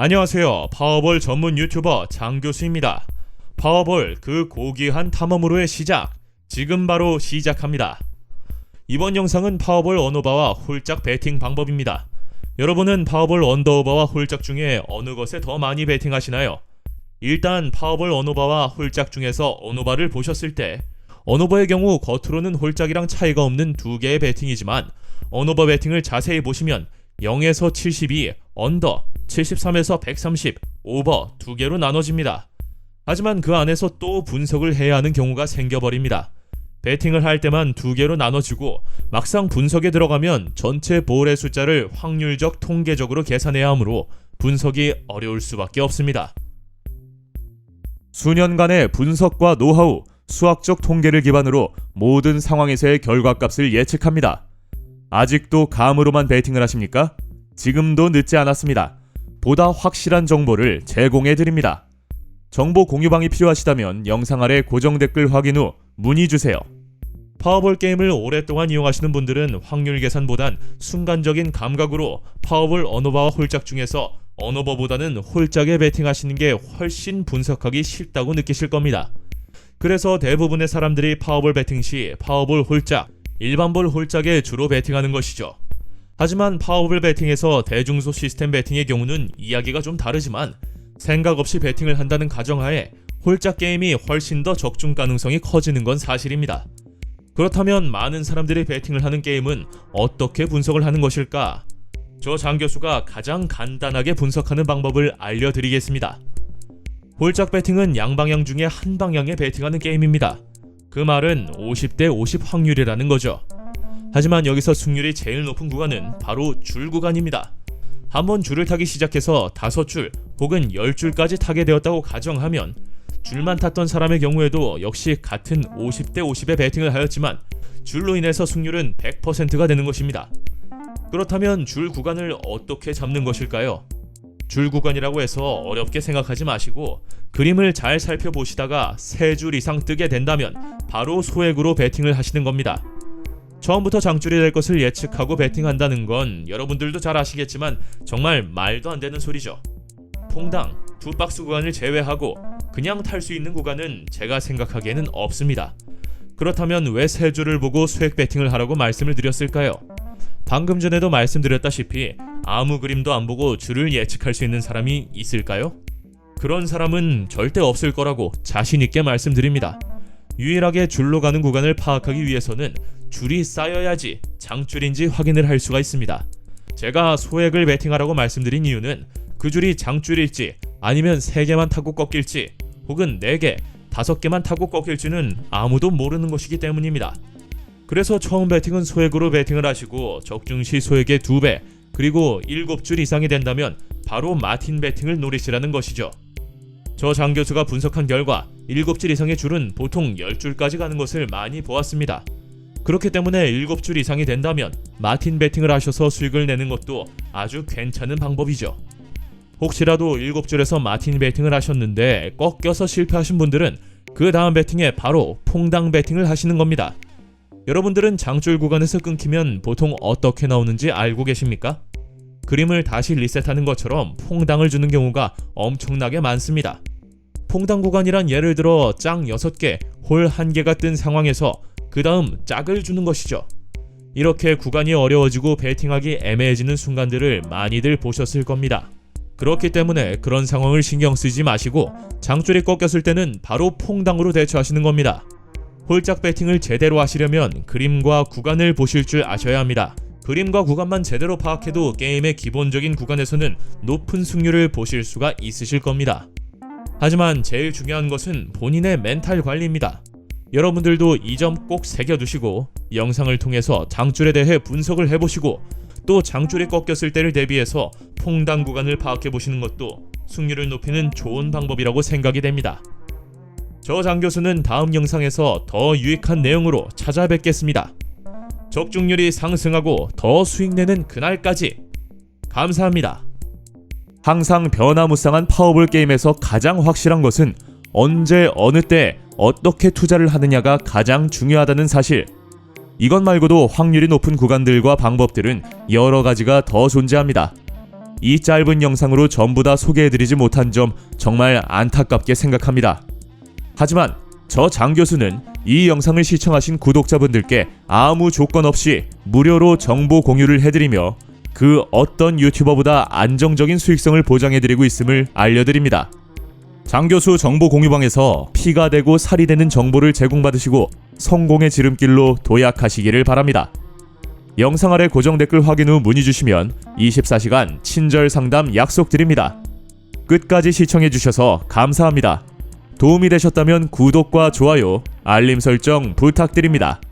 안녕하세요. 파워볼 전문 유튜버 장교수입니다. 파워볼 그 고귀한 탐험으로의 시작. 지금 바로 시작합니다. 이번 영상은 파워볼 언어바와 홀짝 배팅 방법입니다. 여러분은 파워볼 언더오버와 홀짝 중에 어느 것에 더 많이 배팅하시나요? 일단 파워볼 언어바와 홀짝 중에서 언어바를 보셨을 때 언어버의 경우 겉으로는 홀짝이랑 차이가 없는 두 개의 배팅이지만 언어버 배팅을 자세히 보시면 0에서 72, 언더, 73에서 130, 오버 두 개로 나눠집니다. 하지만 그 안에서 또 분석을 해야 하는 경우가 생겨버립니다. 배팅을 할 때만 두 개로 나눠지고 막상 분석에 들어가면 전체 볼의 숫자를 확률적 통계적으로 계산해야 하므로 분석이 어려울 수밖에 없습니다. 수년간의 분석과 노하우, 수학적 통계를 기반으로 모든 상황에서의 결과값을 예측합니다. 아직도 감으로만 베팅을 하십니까? 지금도 늦지 않았습니다. 보다 확실한 정보를 제공해 드립니다. 정보 공유방이 필요하시다면 영상 아래 고정 댓글 확인 후 문의 주세요. 파워볼 게임을 오랫동안 이용하시는 분들은 확률 계산보단 순간적인 감각으로 파워볼 언어바와 홀짝 중에서 언어버보다는 홀짝에 베팅하시는 게 훨씬 분석하기 쉽다고 느끼실 겁니다. 그래서 대부분의 사람들이 파워볼 베팅 시 파워볼 홀짝, 일반볼 홀짝에 주로 베팅하는 것이죠. 하지만 파워볼 베팅에서 대중소 시스템 베팅의 경우는 이야기가 좀 다르지만 생각 없이 베팅을 한다는 가정하에 홀짝 게임이 훨씬 더 적중 가능성이 커지는 건 사실입니다. 그렇다면 많은 사람들이 베팅을 하는 게임은 어떻게 분석을 하는 것일까? 저 장 교수가 가장 간단하게 분석하는 방법을 알려드리겠습니다. 홀짝 배팅은 양방향 중에 한 방향에 배팅하는 게임입니다. 그 말은 50대 50 확률이라는 거죠. 하지만 여기서 승률이 제일 높은 구간은 바로 줄 구간입니다. 한번 줄을 타기 시작해서 5줄 혹은 10줄까지 타게 되었다고 가정하면 줄만 탔던 사람의 경우에도 역시 같은 50대 50의 배팅을 하였지만 줄로 인해서 승률은 100%가 되는 것입니다. 그렇다면 줄 구간을 어떻게 잡는 것일까요? 줄 구간이라고 해서 어렵게 생각하지 마시고 그림을 잘 살펴보시다가 3줄 이상 뜨게 된다면 바로 소액으로 배팅을 하시는 겁니다. 처음부터 장줄이 될 것을 예측하고 배팅한다는 건 여러분들도 잘 아시겠지만 정말 말도 안 되는 소리죠. 퐁당 두 박스 구간을 제외하고 그냥 탈 수 있는 구간은 제가 생각하기에는 없습니다. 그렇다면 왜 세 줄을 보고 수액 배팅을 하라고 말씀을 드렸을까요? 방금 전에도 말씀드렸다시피 아무 그림도 안 보고 줄을 예측할 수 있는 사람이 있을까요? 그런 사람은 절대 없을 거라고 자신 있게 말씀드립니다. 유일하게 줄로 가는 구간을 파악하기 위해서는 줄이 쌓여야지 장줄인지 확인을 할 수가 있습니다. 제가 소액을 베팅하라고 말씀드린 이유는 그 줄이 장줄일지 아니면 3개만 타고 꺾일지 혹은 4개, 5개만 타고 꺾일지는 아무도 모르는 것이기 때문입니다. 그래서 처음 배팅은 소액으로 배팅을 하시고 적중시 소액의 2배 그리고 7줄 이상이 된다면 바로 마틴 배팅을 노리시라는 것이죠. 저 장 교수가 분석한 결과 7줄 이상의 줄은 보통 10줄까지 가는 것을 많이 보았습니다. 그렇기 때문에 7줄 이상이 된다면 마틴 배팅을 하셔서 수익을 내는 것도 아주 괜찮은 방법이죠. 혹시라도 7줄에서 마틴 배팅을 하셨는데 꺾여서 실패하신 분들은 그 다음 배팅에 바로 퐁당 배팅을 하시는 겁니다. 여러분들은 장줄 구간에서 끊기면 보통 어떻게 나오는지 알고 계십니까? 그림을 다시 리셋하는 것처럼 퐁당을 주는 경우가 엄청나게 많습니다. 퐁당 구간이란 예를 들어 짱 6개, 홀 1개가 뜬 상황에서 그 다음 짝을 주는 것이죠. 이렇게 구간이 어려워지고 배팅하기 애매해지는 순간들을 많이들 보셨을 겁니다. 그렇기 때문에 그런 상황을 신경 쓰지 마시고 장줄이 꺾였을 때는 바로 퐁당으로 대처하시는 겁니다. 홀짝 배팅을 제대로 하시려면 그림과 구간을 보실 줄 아셔야 합니다. 그림과 구간만 제대로 파악해도 게임의 기본적인 구간에서는 높은 승률을 보실 수가 있으실 겁니다. 하지만 제일 중요한 것은 본인의 멘탈 관리입니다. 여러분들도 이 점 꼭 새겨두시고 영상을 통해서 장줄에 대해 분석을 해보시고 또 장줄이 꺾였을 때를 대비해서 퐁당 구간을 파악해 보시는 것도 승률을 높이는 좋은 방법이라고 생각이 됩니다. 저 장 교수는 다음 영상에서 더 유익한 내용으로 찾아뵙겠습니다. 적중률이 상승하고 더 수익 내는 그날까지 감사합니다. 항상 변화무쌍한 파워볼 게임에서 가장 확실한 것은 언제 어느 때 어떻게 투자를 하느냐가 가장 중요하다는 사실. 이것 말고도 확률이 높은 구간들과 방법들은 여러 가지가 더 존재합니다. 이 짧은 영상으로 전부 다 소개해드리지 못한 점 정말 안타깝게 생각합니다. 하지만 저 장 교수는 이 영상을 시청하신 구독자분들께 아무 조건 없이 무료로 정보 공유를 해드리며 그 어떤 유튜버보다 안정적인 수익성을 보장해드리고 있음을 알려드립니다. 장 교수 정보 공유방에서 피가 되고 살이 되는 정보를 제공받으시고 성공의 지름길로 도약하시기를 바랍니다. 영상 아래 고정 댓글 확인 후 문의 주시면 24시간 친절 상담 약속드립니다. 끝까지 시청해 주셔서 감사합니다. 도움이 되셨다면 구독과 좋아요, 알림 설정 부탁드립니다.